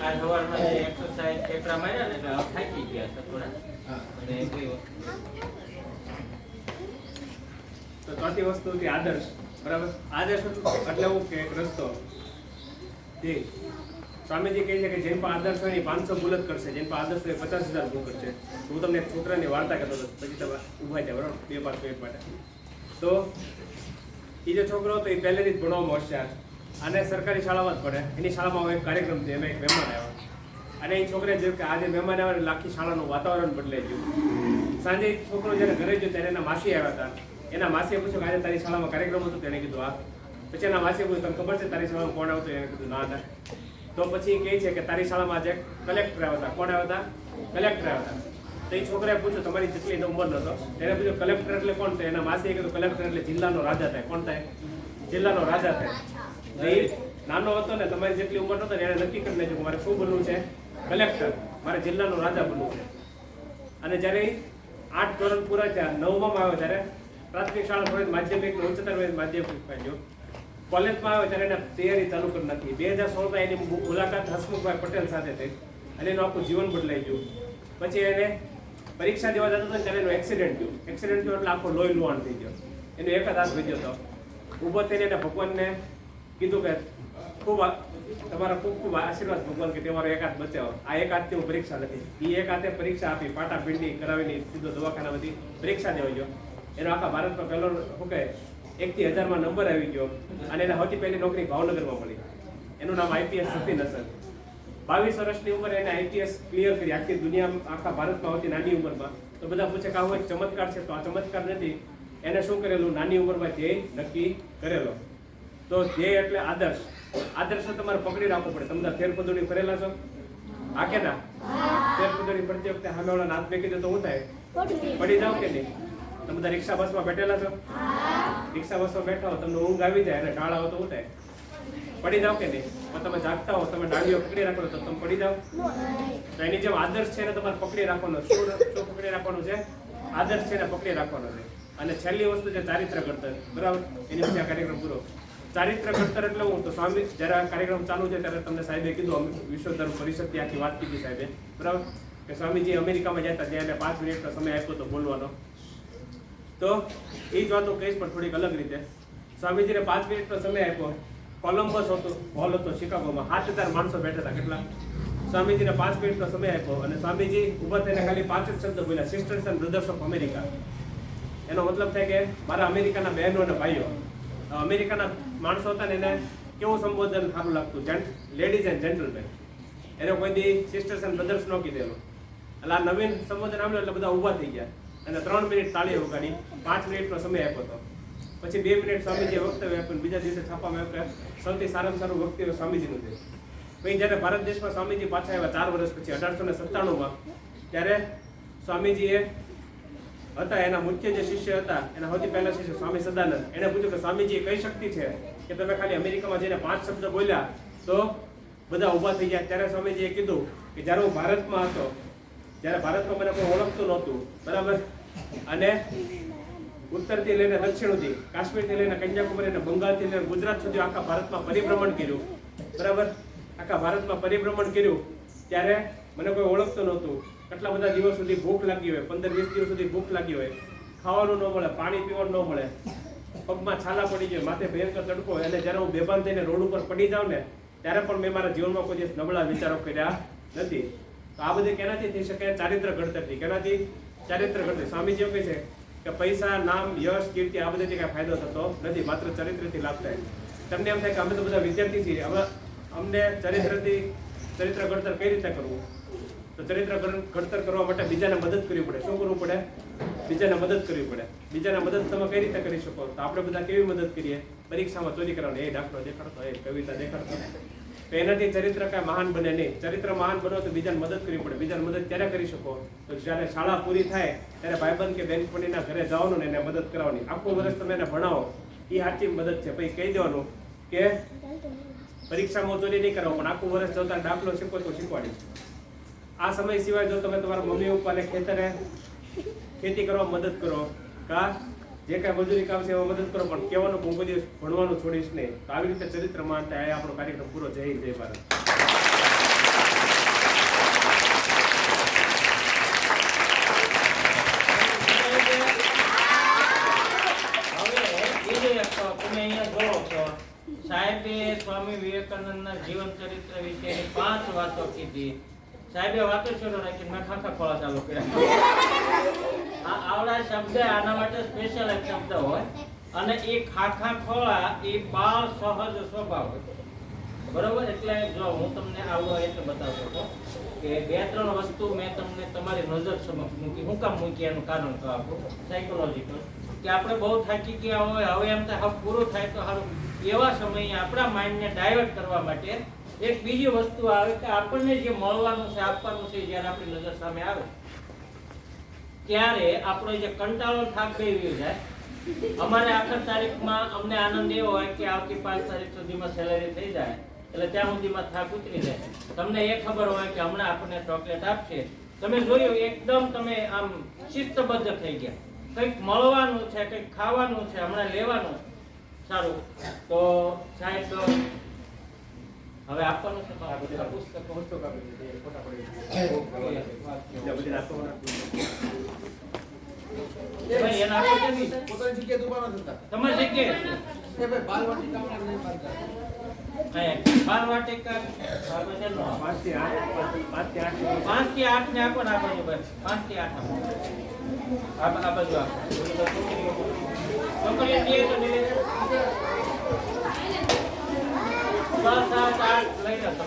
આ સવારમાં તો ચોથી વસ્તુ આદર્શ. બરાબર? આદર્શ એટલે એવું કે એક રસ્તો. સ્વામીજી કહે છે કે જેમ પર આદર્શ હોય પાંચસો બુલત કરશે. જેમ પર આદર્શ હોય પચાસ હજાર ભૂ કરશે. હું તમને એક છોકરાની વાર્તા કહેતો હતો. પછી તમે ઊભા થયા, બરાબર? બે પાંચ માટે તો એ છોકરો હતો એ પહેલેથી જ ભણવામાં હોશિયાર. અને સરકારી શાળામાં જ પડે એની શાળામાં એક કાર્યક્રમ છે, એમાં એક મહેમાન આવ્યા. અને એ છોકરે જોયું કે આજે મહેમાન આવ્યા એટલે આખી શાળાનું વાતાવરણ બદલાઈ ગયું. સાંજે છોકરો જ્યારે ઘરે ગયો ત્યારે એના માસી આવ્યા હતા. એના માસીએ પૂછ્યું કે આજે તારી શાળામાં કાર્યક્રમ હતો? તેણે કીધું આ પછી એના માસીએ પૂછ્યું તમને ખબર છે તારી શાળામાં કોણ આવતું? એને કીધું, ના ના. તો પછી કહે છે કે તારી શાળામાં આજે કલેક્ટર આવ્યા હતા. કોણ આવ્યા હતા? કલેક્ટર આવ્યા હતા. તો એ છોકરાએ પૂછ્યું, તમારી જેટલી એનો ઉંમર નતો એને પૂછ્યું, કલેક્ટર એટલે કોણ? થાય એના માસીએ કીધું, કલેક્ટર એટલે જિલ્લાનો રાજા થાય. કોણ થાય? જિલ્લાનો રાજા થાય. નાનો હતો ને, તમારી જેટલી ઉંમર નતો ને, એને નક્કી કરી લેજો કે મારે શું બનવું છે? કલેક્ટર, મારે જિલ્લાનો રાજા બનવું છે. અને જ્યારે આઠ ધોરણ પૂરા થયા, નવમાં આવ્યો ત્યારે પ્રાથમિક શાળા પ્રવેશ માધ્યમિક ઉચ્ચતર માધ્યમિક પામ્યો કોલેજમાં આવ્યો ત્યારે એને તૈયારી ચાલુ કરી નાખી. બે હજાર સોળમાં એની મુલાકાત હસમુખભાઈ પટેલ સાથે થઈ અને એનું આખું જીવન બદલાઈ ગયું. પછી એને પરીક્ષા દેવા જતો હતો ત્યારે એનો એક્સિડન્ટ થયો. એક્સિડન્ટ થયો એટલે આખો લોહી લુહાણ થઈ ગયો. એનો એક જ હાથ વધ્યો હતો. ઊભો થઈને એને ભગવાનને કીધું કે, ખૂબ તમારા ખૂબ ખૂબ આશીર્વાદ ભગવાન કે તમારો એક હાથ બચાવો આ એક હાથથી હું પરીક્ષા નથી. એ એક હાથે પરીક્ષા આપી, પાટા પિંડી કરાવીને સીધો દવાખાનામાંથી પરીક્ષા દેવા ગયો. એનો આખા ભારતમાં પહેલો, શું કહે, એકથી હજારમાં નંબર આવી ગયો અને એને સૌથી પહેલી નોકરી ભાવનગરમાં મળી. એનું નામ આઈપીએસ સતીન હસન બાવીસ વર્ષની ઉંમરે એને આઈપીએસ ક્લિયર કરી. આખી દુનિયા આખા ભારતમાં હોતી નાની ઉંમરમાં. તો બધા પૂછે કે આવો એક ચમત્કાર છે? તો આ ચમત્કાર નથી. એને શું કરેલું? નાની ઉંમરમાં ધ્યેય નક્કી કરેલો. તો ધ્યેય એટલે આદર્શ. આદર્શ તમારે પકડી રાખવો પડે. તમે ફેર પદોડી ફરેલા છો? હા કે ના? ફેર પદોડી ફરતી વખતે સામે વાળા હાથ મેકી દે તો શું થાય? પડી જાવ કે નહીં? તમે બધા રિક્ષા બસમાં બેઠેલા છો? રિક્ષા બસમાં બેઠા હો તમને ઊંઘ આવી જાય અને ટાળ આવો તો શું થાય? પડી જાવ કે નહીં? પણ તમે જાગતા હો તમે ડાળીઓ પકડી રાખો તો તમે પડી જાવ તો એની જેમ આદર્શ છે ને તમારે પકડી રાખવાનો શું શું પકડી રાખવાનું છે? આદર્શ છે ને પકડી રાખવાનો છે. અને છેલ્લી વસ્તુ છે ચારિત્ર ઘડતર બરાબર? એની પછી આ કાર્યક્રમ પૂરો. ચારિત્ર ઘડતર એટલે હું તો સ્વામી, જ્યારે આ કાર્યક્રમ ચાલુ છે ત્યારે તમને સાહેબે કીધું, અમે વિશ્વ ધર્મ પરિષદની આખી વાત કીધી સાહેબે. બરાબર? કે સ્વામીજી અમેરિકામાં જતા ત્યાં એને પાંચ મિનિટનો સમય આપ્યો તો બોલવાનો. તો એ જ વાતો કહીશ, પણ થોડીક અલગ રીતે. સ્વામીજીને પાંચ મિનિટનો સમય આપ્યો. કોલમ્બસ હતો, હોલ હતો શિકાગોમાં. સાત હજાર માણસો બેઠા હતા, કેટલા? સ્વામીજીને પાંચ મિનિટનો સમય આપ્યો અને સ્વામીજી ઊભા થઈને ખાલી પાંચ જ શબ્દ બોલ્યા sisters and brothers of America એનો મતલબ થાય કે મારા અમેરિકાના બહેનો અને ભાઈઓ અમેરિકાના માણસો હતા ને એને કેવું સંબોધન સારું લાગતું? જેન્ટ લેડીઝ એન્ડ જેન્ટલમેન એને કોઈ દી સિસ્ટર્સ એન્ડ બ્રધર્સ ન કીધેલો. એટલે આ નવીન સંબોધન આવ્યું એટલે બધા ઊભા થઈ ગયા. અને ત્રણ મિનિટ તાળી વગાડી પાંચ મિનિટનો સમય આપ્યો હતો. પછી બે મિનિટ સ્વામીજીએ વક્તવ્ય આપ્યું બીજા દિવસે છાપામાં આપ્યું. કે સૌથી સારામાં સારું વક્તવ્ય સ્વામીજીનું છે. પછી જ્યારે ભારત દેશમાં સ્વામીજી પાછા આવ્યા ચાર વર્ષ પછી, અઢારસો ને સત્તાણુંમાં, ત્યારે સ્વામીજીએ હતા, એના મુખ્ય જે શિષ્ય હતા, એના સૌથી પહેલા શિષ્ય સ્વામી સદાનંદ. એને પૂછ્યું કે, સ્વામીજી કઈ શક્તિ છે? કે તમે ખાલી અમેરિકામાં જઈને પાંચ શબ્દ બોલ્યા, તો બધા ઊભા થઈ ગયા. ત્યારે સ્વામીજીએ કીધું કે, જ્યારે હું ભારતમાં હતો, જ્યારે ભારતમાં મને કોઈ ઓળખતું નહોતું, બરાબર? અને ઉત્તરથી લઈને દક્ષિણ સુધી, કાશ્મીરથી લઈને કન્યાકુમારી અને બંગાળથી લઈને ગુજરાત સુધી આખા ભારતમાં પરિભ્રમણ કર્યું, બરાબર? આખા ભારતમાં પરિભ્રમણ કર્યું. ત્યારે મને કોઈ ઓળખતો નહોતું. કેટલા બધા દિવસ સુધી ભૂખ લાગી હોય, પંદર વીસ દિવસ સુધી ભૂખ લાગી હોય, ખાવાનું ન મળે, પાણી પીવાનું ન મળે. પગમાં છાલા પડી જાય માથે ભયંકર તડકો અને જ્યારે હું બેભાન થઈને રોડ ઉપર પડી જાઉં ને, ત્યારે પણ મેં મારા જીવનમાં કોઈ દિવસ નબળા વિચારો કર્યા નથી. તો આ બધી કેનાથી થઈ શકે? ચારિત્ર ઘડતરથી. કેનાથી? ચારિત્ર ઘડતર. સ્વામીજી એવું કહે છે કે પૈસા, નામ, યશ, કીર્તિ, આ બધાથી કાંઈ ફાયદો થતો નથી. માત્ર ચરિત્રથી લાભ થાય. તમને એમ થાય કે અમે તો બધા વિદ્યાર્થી છીએ. અમે અમને ચરિત્રથી, ચરિત્ર ઘડતર કઈ રીતે કરવું? તો ચરિત્ર ઘડ- ઘડતર કરવા માટે બીજાને મદદ કરવી પડે. શું કરવું પડે? બીજાને મદદ કરવી પડે. બીજાને મદદ તમે કઈ રીતે કરી શકો? તો આપણે બધા કેવી મદદ કરીએ? પરીક્ષામાં ચોરી કરવાની. એ દાખલો દેખાડતો, એ કવિતા દેખાડતો. તો એનાથી ચરિત્ર કાંઈ મહાન બને નહીં. ચરિત્ર મહાન બનો તો બીજાને મદદ કરવી પડે. બીજાને મદદ ત્યારે કરી શકો? તો જ્યારે શાળા પૂરી થાય, ત્યારે ભાઈબંધ કે બેનપણીના ઘરે જવાનું ને એને મદદ કરવાની આખું વર્ષ તમે એને ભણાવો. એ સાચી મદદ છે. પછી કહી દેવાનું કે પરીક્ષામાં ચોરી નહીં કરવો, પણ આખું વર્ષ જતા દાખલો શીખો તો શીખવાડી. આ સમય સિવાય જો તમે તમારા મમ્મી પપ્પાને ખેતરે ખેતી કરવા મદદ કરો, કા? જે કાંઈ મજૂરી કામ છે એમાં મદદ કરો, પણ કહેવાનું બહુ બધી ભણવાનું છોડીશ નહીં. તો આવી રીતે ચરિત્ર માટે આ આપણો કાર્યક્રમ પૂરો જય જય ભારત. સાહેબે સ્વામી વિવેકાનંદના જીવન ચરિત્ર વિશેની પાંચ વાતો કીધી. સાહેબે વાતો શરૂ રાખી મેં ખાખા ખોળા ચાલુ કર્યા. આવડા શબ્દ આના માટે સ્પેશિયલ એક શબ્દ હોય. અને એ ખાખા ખોળા એ બાળ સહજ સ્વભાવ બરોબર? એટલે જો હું તમને આવું એટલે બતાવતો હતો કે બે ત્રણ વસ્તુ મેં તમને તમારી નજર સમક્ષ મૂકી હું કામ મૂકી એનું કારણ તો આપો સાયકોલોજીકલ કે આપણે બહુ થાકી ગયા હોય હવે એમ થાય હક પૂરું થાય તો સારું. એવા સમયે આપણા માઇન્ડને ડાયવર્ટ કરવા માટે એક બીજી વસ્તુ આવે કે આપણને જે મળવાનું છે, આપવાનું છે જ્યારે આપણી નજર સામે આવે, ત્યારે આપણો જે કંટાળો થાક રહ્યો જાય. અમારે આખર તારીખમાં અમને આનંદ એવો હોય કે આવતી પાંચ તારીખ સુધીમાં સેલેરી થઈ જાય, એટલે ત્યાં સુધીમાં થાક ઉતરી જાય. તમને એ ખબર હોય કે હમણાં આપણને ચોકલેટ આપશે. તમે જોયું, એકદમ તમે આમ શિસ્તબદ્ધ થઈ ગયા. કંઈક મળવાનું છે, કંઈક ખાવાનું છે, હમણાં લેવાનું. સારું. તો સાહેબ હવે આપવાનું છે પાંચથી આઠ ને આપો ને આ બસ. પાંચથી આઠ આ આ બાજુ આપો. છોકરીઓ દે તો છ સાત આઠ લઈ લો તો